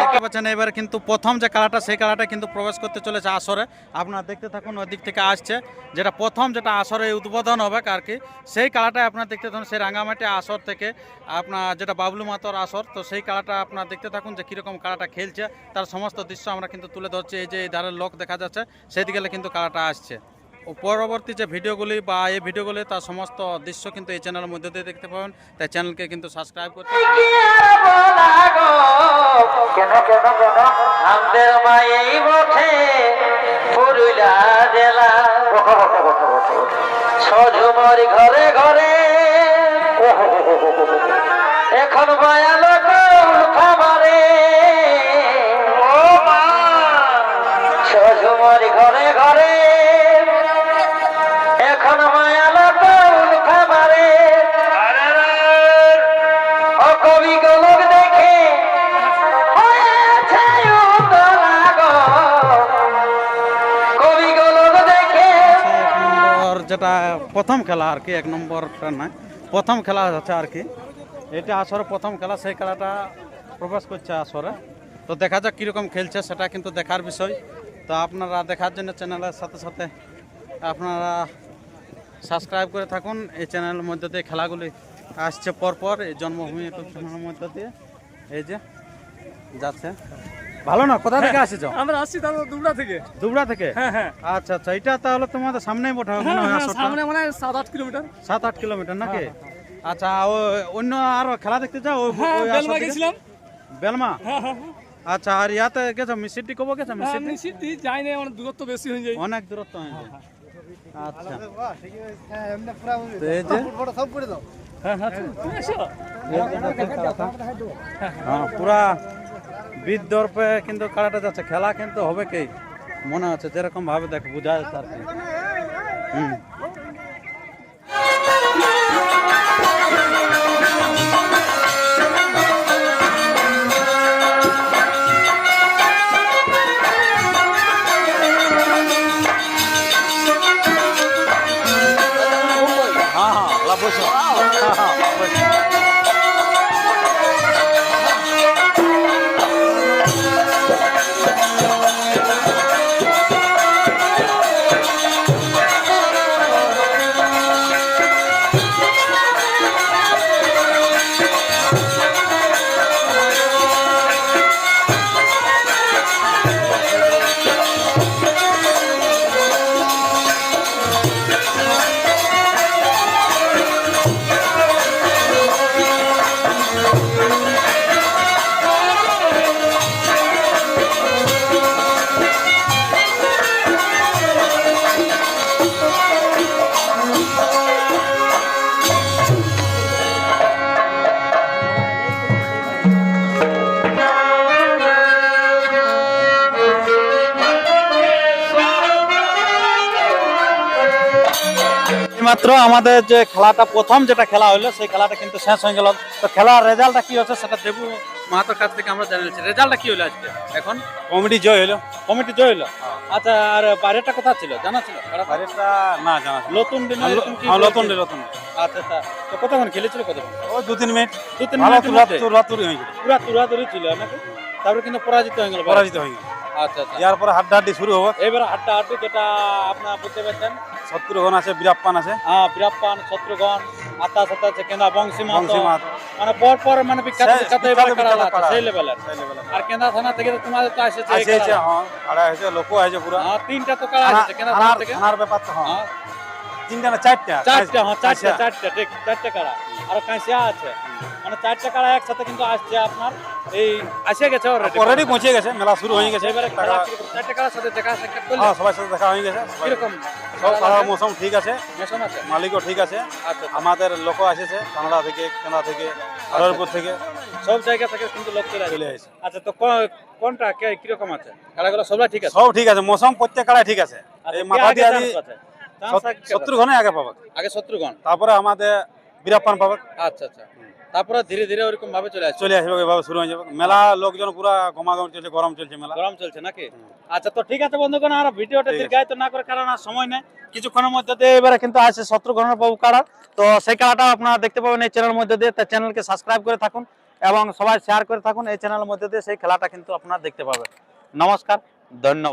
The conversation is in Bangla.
দেখতে এবারে কিন্তু প্রথম যে কালাটা সেই কালাটা কিন্তু প্রবেশ করতে চলেছে আসরে। আপনারা দেখতে থাকুন, ওই দিক থেকে আসছে। যেটা প্রথম, যেটা আসরে উদ্বোধন হবে আর কি, সেই কালাটাই আপনারা দেখতে থাকুন, সেই রাঙ্গামাটি আসর থেকে। আপনার যেটা বাবলু মাতর আসর, তো সেই কালাটা আপনারা দেখতে থাকুন যে কীরকম কালাটা খেলছে। তার সমস্ত দৃশ্য আমরা কিন্তু তুলে ধরছি। এই যে এই ধারের লোক দেখা যাচ্ছে সেই দিকে কিন্তু কালাটা আসছে। পরবর্তী যে ভিডিওগুলি বা এই ভিডিওগুলি তার সমস্ত দৃশ্য কিন্তু এই চ্যানেলের মধ্যে দিয়ে দেখতে পাবেন। তাই চ্যানেলকে কিন্তু সাবস্ক্রাইব করতে ঘরে ঘরে। এখন মায়া লোক খামারে ও মা! সজুমর ঘরে যেটা প্রথম খেলা আর কি, এক নম্বরটা না প্রথম খেলা হচ্ছে আর কি। এটা আসরে প্রথম খেলা, সেই খেলাটা প্রবেশ করছে আসরে। তো দেখা যাক কীরকম খেলছে, সেটা কিন্তু দেখার বিষয়। তো আপনারা দেখার জন্য চ্যানেলের সাথে সাথে আপনারা সাবস্ক্রাইব করে থাকুন। এই চ্যানেলের মধ্যে দিয়ে খেলাগুলি আসছে পরপর। এই জন্মভূমি ইউটিউব চ্যানেলের মধ্যে দিয়ে এই যে যাচ্ছে। ভালো না? কোথা থেকে আসেছ? আমরা আসছি তারপর দুবড়া থেকে। দুবড়া থেকে? হ্যাঁ হ্যাঁ। আচ্ছা আচ্ছা এটা তাহলে তোমাদের সামনেই মনে হয় হ্যাঁ, আসরটা। সামনে মানে সাত আট কিলোমিটার। সাত আট কিলোমিটার নাকি? আচ্ছা ও অন্য আরও খেলা দেখতে যাও? হ্যাঁ বেলমা গেছিলাম। বেলমা? হ্যাঁ হ্যাঁ হ্যাঁ। আচ্ছা আর ইয়াতে গেছো? মিসিটি কবে গেছো? হ্যাঁ, মিসিটি যাই না অনেক দূরত্ব বেশি হয়ে যায়। অনেক দূরত্ব আচ্ছা। হ্যাঁ হ্যাঁ তুমি এসো। পুরা বিদ্যর্পে কিন্তু খেলাটা যাচ্ছে। খেলা কিন্তু হবে কি? মনে হচ্ছে যেরকম ভাবে দেখ বোঝা যাচ্ছে আর কি। হুম। হ্যাঁ হ্যাঁ মাত্র আমাদের যে খেলাটা প্রথম যেটা খেলা হলো সেই খেলাটা কিন্তু শেষ হয়ে গেল। তো খেলার রেজাল্টটা কি হচ্ছে সেটা দেবু মাহাতোর কাছ থেকে আমরা জানিয়েছি রেজাল্টটা কি হলো আজকে? এখন? কমেডি জয় হলো। কমিটি জয় হলো? আচ্ছা আর বাইরেটা কোথা ছিল? জানা ছিল? বাইরেটা না জানা ছিল। নতুন দিন হ্যাঁ? নতুন রে, নতুন আচ্ছা আচ্ছা। তো কতক্ষণ খেলেছিল কতক্ষণ? ও দু তিন মিনিট দু তিন? তুরাতুরি হয়ে গেল। পুরা তুরাতুরি ছিল নাকি? তারপরে কিন্তু পরাজিত হয়ে গেল পরাজিত হয়ে গেল। আচ্ছা আচ্ছা। ইয়ার পরে হাড্ডাহাড্ডি শুরু হবে। এবার হাড্ডা হাড্ডি যেটা আপনার বুঝতে পারছেন শত্রুঘ্ন আছে বীরাপ্পান আছে। হ্যাঁ বীরাপ্পান শত্রুঘ্ন আত্মা সাথা আছে কেন্দা বংশী মাহাতো। মানে পর পর মানে বিখ্যাত বিখ্যাত এবার আছে সেই লেভেলের। আর কেন্দা থানা থেকে তো তোমাদের তো আছে আছে হ্যাঁ আছে পুরা। হ্যাঁ তিনটা তো কারা থানা- থেকে। থানার ব্যাপার তো হ্যাঁ। হ্যাঁ। তিনটা না চারটা। চারটা হ্যাঁ চারটা কাঁসিয়া। চারটা ঠিক চারটা কারা আর কাঁসিয়া আছে। মানে চারটা কারা একসাথে কিন্তু আসছে আপনার এই আসে গেছে অলরেডি অলরেডি পৌঁছে গেছে মেলা শুরু হয়ে গেছে। এবারে চারটা কারার সাথে দেখা সাক্ষাৎ করলে হ্যাঁ সবার সাথে দেখা হয়ে গেছে। কীরকম? সব খারাপ মৌসুম ঠিক আছে। মালিকও ঠিক আছে। আচ্ছা আচ্ছা। আমাদের লোক আসেছে কানাডা থেকে কেনা থেকে হাজারপুর থেকে। সব জায়গা থেকে কিন্তু লোক চলে আসে। চলে আসে। আচ্ছা তো কোনটা কে কীরকম আছে? সবাই ঠিক আছে? সব ঠিক আছে মৌসুম প্রত্যেক কাড়াই ঠিক আছে। আচ্ছা, এই মাথা দিয়ে পাচ্ছে? আগে পাবে? আগে শত্রুগণ তারপরে আমাদের বীরাপ্পান পাবে। আচ্ছা আচ্ছা। তারপরে ধীরে ধীরে ওরকম ভাবে চলে আসছে চলে আসবে এভাবে শুরু হয়ে যাবে। মেলা লোকজন পুরা গমাগম চলছে গরম চলছে মেলা। গরম চলছে নাকি? আচ্ছা তো ঠিক আছে বন্ধুগণ আর ভিডিওটা। দীর্ঘায়িত না করে কারণ আর সময় নেই। কিছুক্ষণের মধ্যে দিয়ে এবারে কিন্তু আছে শত্রুঘ্ন বাবু কাড়া তো সেই খেলাটা আপনারা দেখতে পাবেন এই চ্যানেলের মধ্যে দিয়ে। তার চ্যানেলকে সাবস্ক্রাইব করে থাকুন এবং সবাই শেয়ার করে থাকুন। এই চ্যানেলের মধ্যে দিয়ে সেই খেলাটা কিন্তু আপনারা দেখতে পাবেন। নমস্কার ধন্যবাদ।